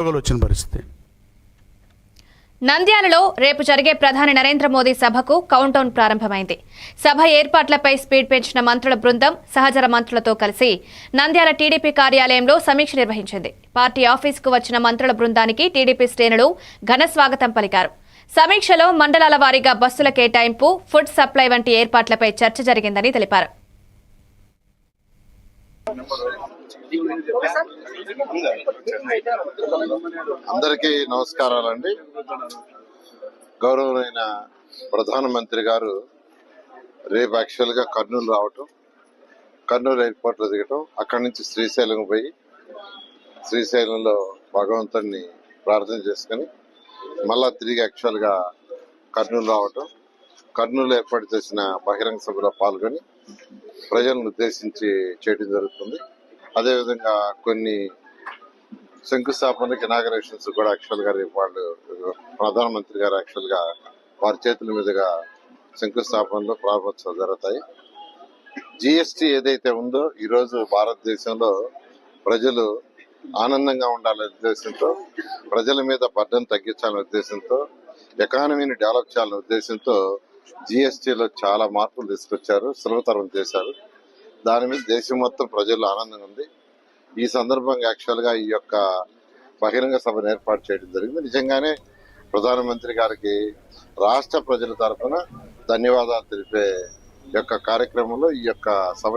వచ్చిన పరిస్థితి. నంద్యాలలో రేపు జరిగే ప్రధాని నరేంద్ర మోదీ సభకు కౌంటౌన్ ప్రారంభమైంది. సభ ఏర్పాట్లపై స్పీడ్ పెంచిన మంత్రుల బృందం సహచర మంత్రులతో కలిసి నంద్యాల టీడీపీ కార్యాలయంలో సమీక్ష నిర్వహించింది. పార్టీ ఆఫీసుకు వచ్చిన మంత్రుల బృందానికి టీడీపీ శ్రేణులు ఘన స్వాగతం పలికారు. సమీక్షలో మండలాల వారీగా బస్సుల కేటాయింపు ఫుడ్ సప్లై వంటి ఏర్పాట్లపై చర్చ జరిగిందని తెలిపారు. అందరికీ నమస్కారాలండి. గౌరవమైన ప్రధానమంత్రి గారు రేపు యాక్చువల్గా కర్నూలు రావటం కర్నూలు ఎయిర్పోర్ట్లో దిగటం అక్కడి నుంచి శ్రీశైలం పోయి శ్రీశైలంలో భగవంతుడిని ప్రార్థన చేసుకొని మళ్ళా తిరిగి యాక్చువల్గా కర్నూలు రావటం కర్నూలు ఏర్పాటు చేసిన బహిరంగ సభలో పాల్గొని ప్రజలను ఉద్దేశించి చేయడం జరుగుతుంది. అదేవిధంగా కొన్ని శంకుస్థాపనకి ఇనాగరేషన్స్ కూడా యాక్చువల్గా రేపు వాళ్ళు ప్రధానమంత్రి గారు యాక్చువల్గా వారి చేతుల మీదుగా శంకుస్థాపనలు ప్రారంభోత్సవాలు జరుగుతాయి. జిఎస్టి ఏదైతే ఉందో ఈరోజు భారతదేశంలో ప్రజలు ఆనందంగా ఉండాలనే ఉద్దేశంతో ప్రజల మీద బర్డన్ తగ్గించాలనే ఉద్దేశంతో ఎకానమీని డెవలప్ చేయాలనే ఉద్దేశంతో జిఎస్టిలో చాలా మార్పులు తీసుకొచ్చారు సులభతరం చేశారు. దాని మీద దేశం మొత్తం ప్రజల్లో ఆనందంగా ఉంది. ఈ సందర్భంగా యాక్చువల్గా ఈ యొక్క బహిరంగ సభను ఏర్పాటు చేయడం జరిగింది. నిజంగానే ప్రధానమంత్రి గారికి రాష్ట్ర ప్రజల తరఫున ధన్యవాదాలు తెలిపే యొక్క కార్యక్రమంలో ఈ యొక్క సభ